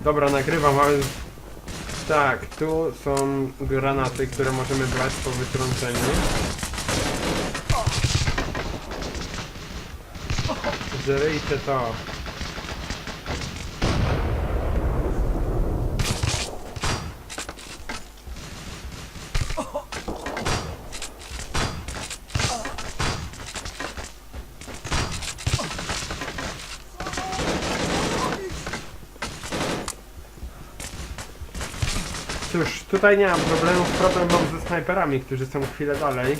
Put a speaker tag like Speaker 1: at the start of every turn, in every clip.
Speaker 1: Dobra, nagrywam, ale... Tak, tu są granaty, które możemy brać po wytrąceniu. Zryjcie to. Cóż, tutaj nie mam problemów, problem mam ze snajperami, którzy są chwilę dalej.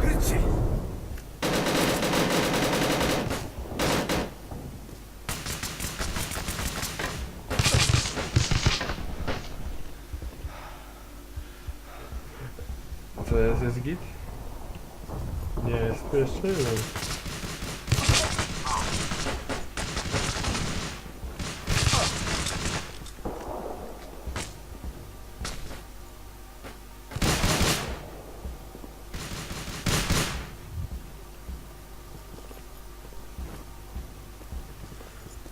Speaker 2: Krycie!
Speaker 1: Co jest, git? Nie, spieszyłem.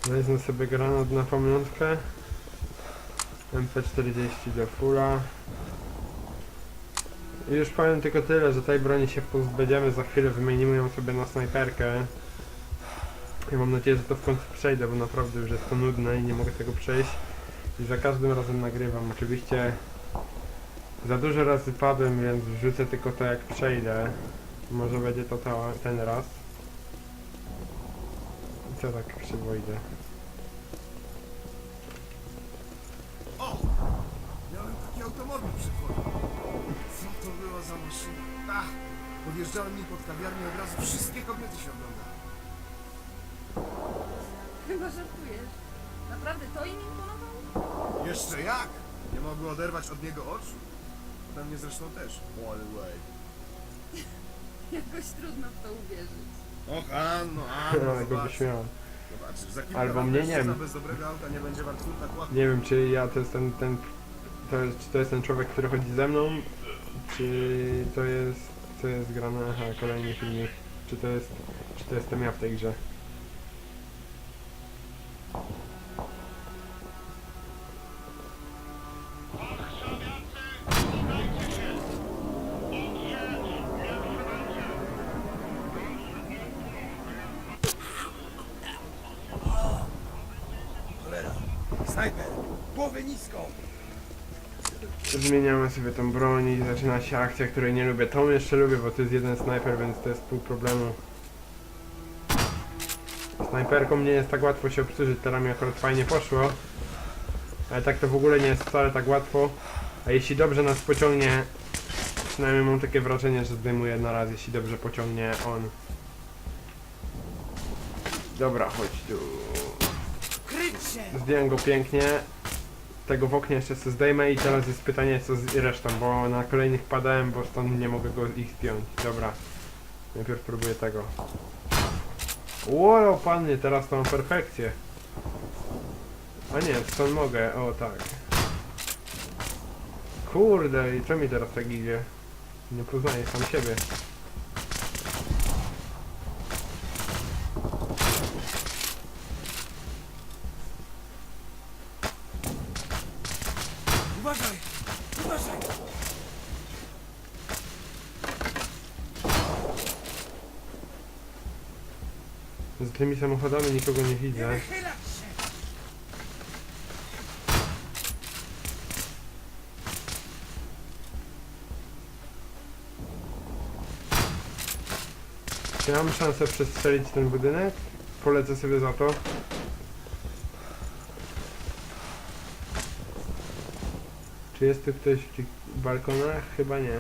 Speaker 1: Wezmę sobie granat na pamiątkę. MP40 do fula. Już powiem tylko tyle, że tej broni się pozbędziemy, za chwilę wymienimy ją sobie na snajperkę. I mam nadzieję, że to w końcu przejdę, bo naprawdę już jest to nudne i nie mogę tego przejść. I za każdym razem nagrywam. Oczywiście za dużo razy padłem, więc wrzucę tylko to jak przejdę. Może będzie to, ten raz. I co tak krzywo?
Speaker 2: Za maszyna? Ach! Podjeżdżałem nim pod kawiarnię od razu wszystkie kobiety się oglądały.
Speaker 3: Chyba żartujesz. Naprawdę to im imponowało?
Speaker 2: Jeszcze jak! Nie mogły oderwać od niego oczu. Ode mnie zresztą też. All way.
Speaker 3: Jakoś trudno w to uwierzyć.
Speaker 2: Och, Anno,
Speaker 1: No,
Speaker 2: Anno,
Speaker 1: go
Speaker 2: zobacz.
Speaker 1: wyśmiałem.
Speaker 2: Zobaczysz, za kilka
Speaker 1: Albo
Speaker 2: lat
Speaker 1: mnie nie
Speaker 2: mężczyzna
Speaker 1: wiem.
Speaker 2: bez dobrego auta nie będzie wart łatwo.
Speaker 1: Nie wiem, czy ja to jest ten, ten to jest, czy to jest ten człowiek, który chodzi ze mną, czy to jest, to jest grane, aha, kolejny filmik, czy to jest, czy to jestem ja w tej grze.
Speaker 2: Snajper! Głowę nisko!
Speaker 1: Zmieniamy sobie tą broń i zaczyna się akcja, której nie lubię. Tą jeszcze lubię, bo to jest jeden snajper, więc to jest pół problemu. Snajperką nie jest tak łatwo się obsłużyć, teraz mi akurat fajnie poszło. Ale tak to w ogóle nie jest wcale tak łatwo. A jeśli dobrze nas pociągnie, przynajmniej mam takie wrażenie, że zdejmuje na raz, jeśli dobrze pociągnie on. Dobra, chodź tu. Zdjąłem go pięknie. Tego w oknie jeszcze sobie zdejmę i teraz jest pytanie co z resztą, bo na kolejnych padałem, bo stąd nie mogę go ich zdjąć. Dobra. Najpierw próbuję tego. Ło, panie, teraz to mam perfekcję. A nie, stąd mogę, o tak. Kurde, i co mi teraz tak idzie? Nie poznaję sam siebie. Samochodami nikogo nie widzę. Czy ja mam szansę przestrzelić ten budynek? Polecę sobie za to. Czy jest tu ktoś w tych balkonach? Chyba nie.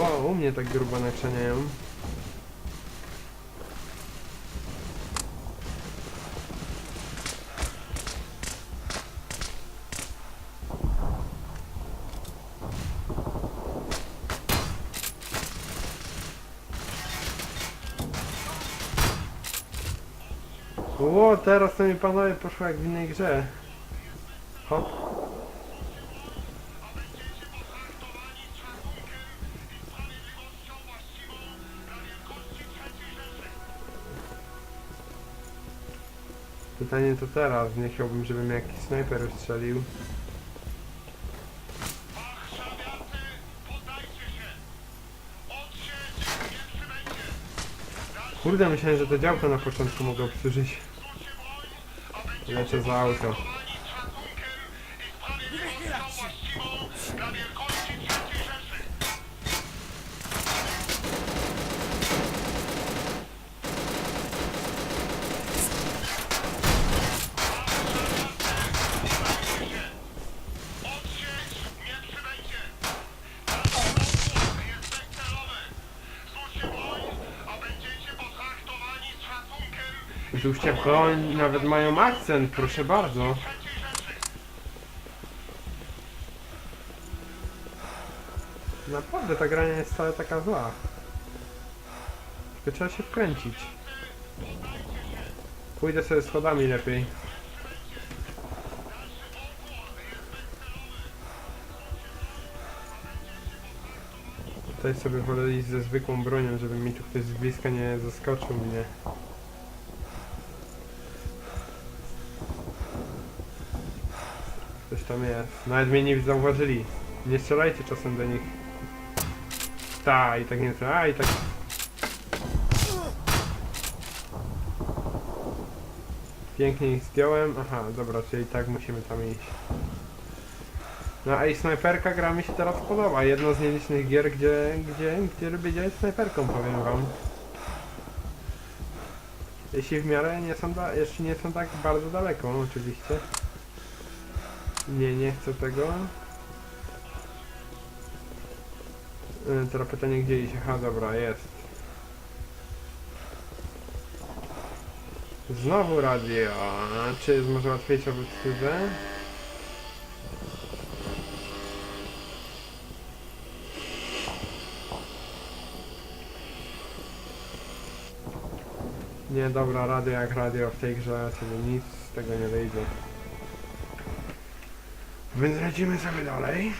Speaker 1: Wow, u mnie tak grubo naczeniają. teraz to mi panowie poszło jak w innej grze. Hop. Pytanie to teraz, nie chciałbym, żeby jakiś snajper
Speaker 4: strzelił.
Speaker 1: Kurde, myślałem, że to działko na początku mogę obsłużyć. Lecę za auto. Żółcie broń nawet mają akcent, proszę bardzo. Naprawdę ta gra nie jest wcale taka zła. Tylko trzeba się wkręcić. Pójdę sobie schodami lepiej. Tutaj sobie wolę iść ze zwykłą bronią, żeby mi tu ktoś z bliska nie zaskoczył mnie. Tam jest. Nawet mnie nie zauważyli. Nie strzelajcie czasem do nich. Ta, i tak nie a i tak. Pięknie ich zdjąłem. Aha, dobra, czyli tak musimy tam iść. No i snajperka gra mi się teraz podoba. Jedno z nielicznych gier, gdzie, gdzie, gdzie lubię działać snajperką, powiem wam. Jeśli w miarę nie są, da- jeśli nie są tak bardzo daleko, oczywiście. Nie, nie chcę tego. Y, Teraz pytanie gdzie iść? Aha, dobra, jest. Znowu radio. Czy jest może łatwiejsze w obsłudze? Nie, dobra, radio jak radio w tej grze, czyli nic z tego nie wyjdzie. Więc lecimy sobie dalej.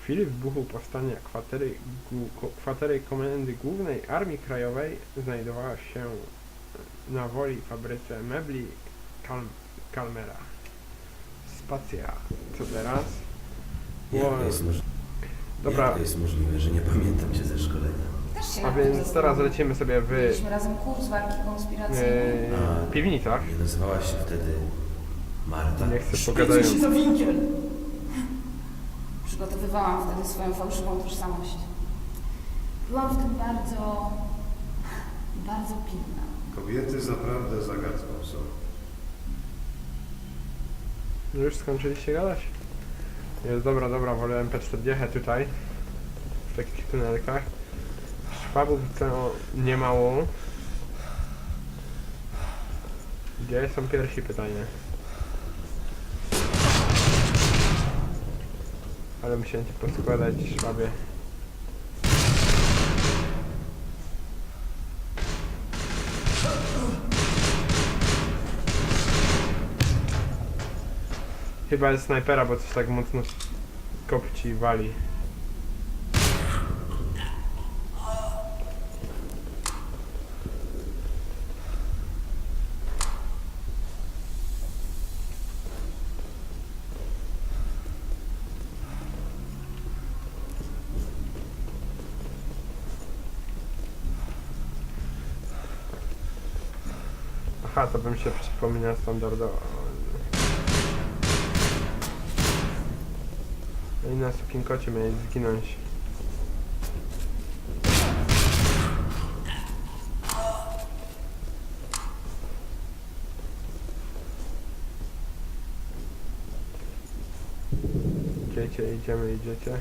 Speaker 1: W chwili wybuchu powstania kwatery, kwatery Komendy Głównej Armii Krajowej znajdowała się na woli fabryce mebli Kalm Kalmera. Spacja. Co teraz? Wow.
Speaker 5: to jest możliwe?
Speaker 1: Dobra,
Speaker 5: Jak to jest możliwe, że nie pamiętam cię ze szkolenia?
Speaker 6: Też się
Speaker 1: a więc teraz lecimy sobie w
Speaker 6: Mieliśmy razem kurs walki konspiracyjnej.
Speaker 1: e, piwnicach.
Speaker 5: Nie nazywałaś się wtedy Marta?
Speaker 1: Nie chcę pogadają.
Speaker 6: za winkiel! Przygotowywałam wtedy swoją fałszywą tożsamość. Byłam w tym bardzo, bardzo pilna.
Speaker 2: Kobiety zaprawdę zagadką są.
Speaker 1: No już skończyliście gadać? Jest dobra, dobra, wolę MP40 tutaj. W takich tunelkach. Szwabów co nie mało. Gdzie są pierwsi pytanie? Ale musiałem cię poskładać, szwabie. Chyba jest snajpera, bo coś tak mocno kopci i wali. Aha, to bym się przypomina standardowo. No i na sukienkocie miałeś zginąć. Idziecie, idziemy, idziecie.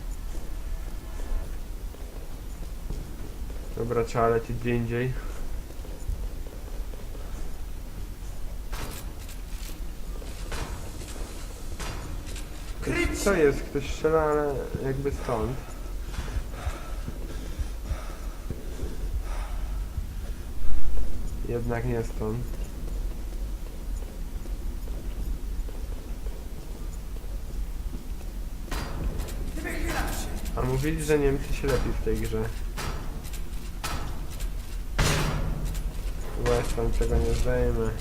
Speaker 1: Dobra, trzeba lecieć gdzie indziej. Co jest? Ktoś strzela, ale jakby stąd. Jednak nie stąd. A mówili, że Niemcy się lepiej w tej grze. questa, czego nie zdajemy.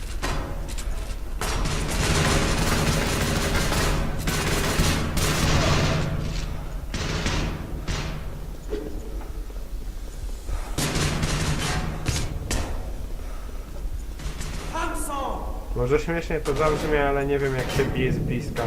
Speaker 1: Może śmiesznie to zabrzmi, ale nie wiem jak się bije z bliska.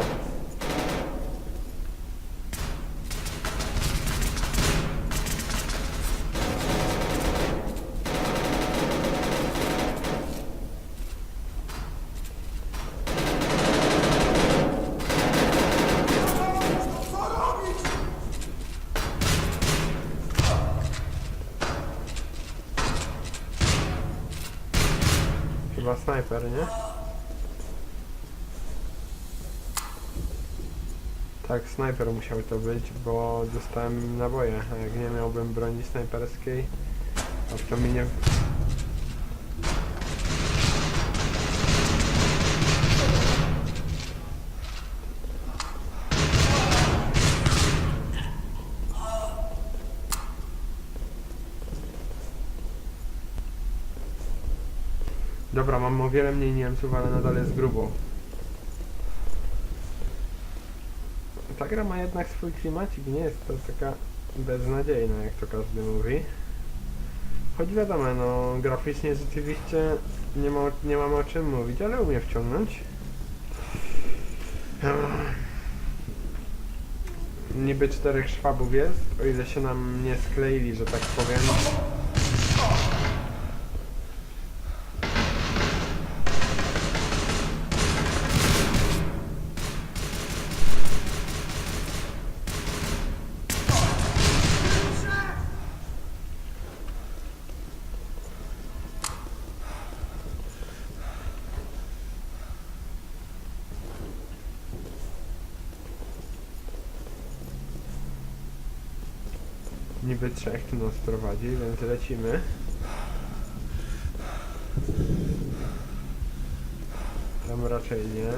Speaker 1: Chyba snajper, nie? Tak, snajper musiał to być, bo dostałem naboje, a jak nie miałbym broni snajperskiej, to mi nie... Dobra, mam o wiele mniej Niemców, ale nadal jest grubo. Ta gra ma jednak swój klimacik, nie jest to taka beznadziejna, jak to każdy mówi. Choć wiadomo, no graficznie rzeczywiście nie, ma, nie mam o czym mówić, ale umie wciągnąć. Niby czterech szwabów jest, o ile się nam nie skleili, że tak powiem. Niby trzech tu nas prowadzi, więc lecimy. Tam raczej nie.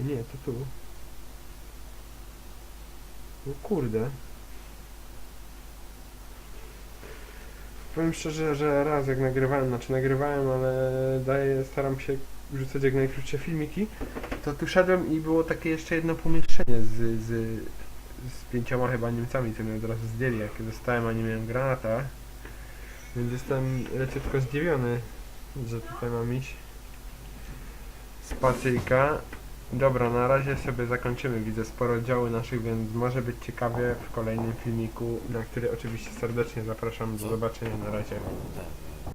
Speaker 1: Nie, to tu. No kurde. Powiem szczerze, że raz jak nagrywałem, znaczy nagrywałem, ale daję, staram się wrzucać jak najkrótsze filmiki, to tu szedłem i było takie jeszcze jedno pomieszczenie z, z, z pięcioma chyba Niemcami, co mnie od razu zdjęli, jak dostałem, a nie miałem granata. Więc jestem leciutko zdziwiony, że tutaj mam iść. Spacyjka. Dobra, na razie sobie zakończymy. Widzę sporo działu naszych, więc może być ciekawie w kolejnym filmiku, na który oczywiście serdecznie zapraszam. Do zobaczenia, na razie.
Speaker 5: Tak.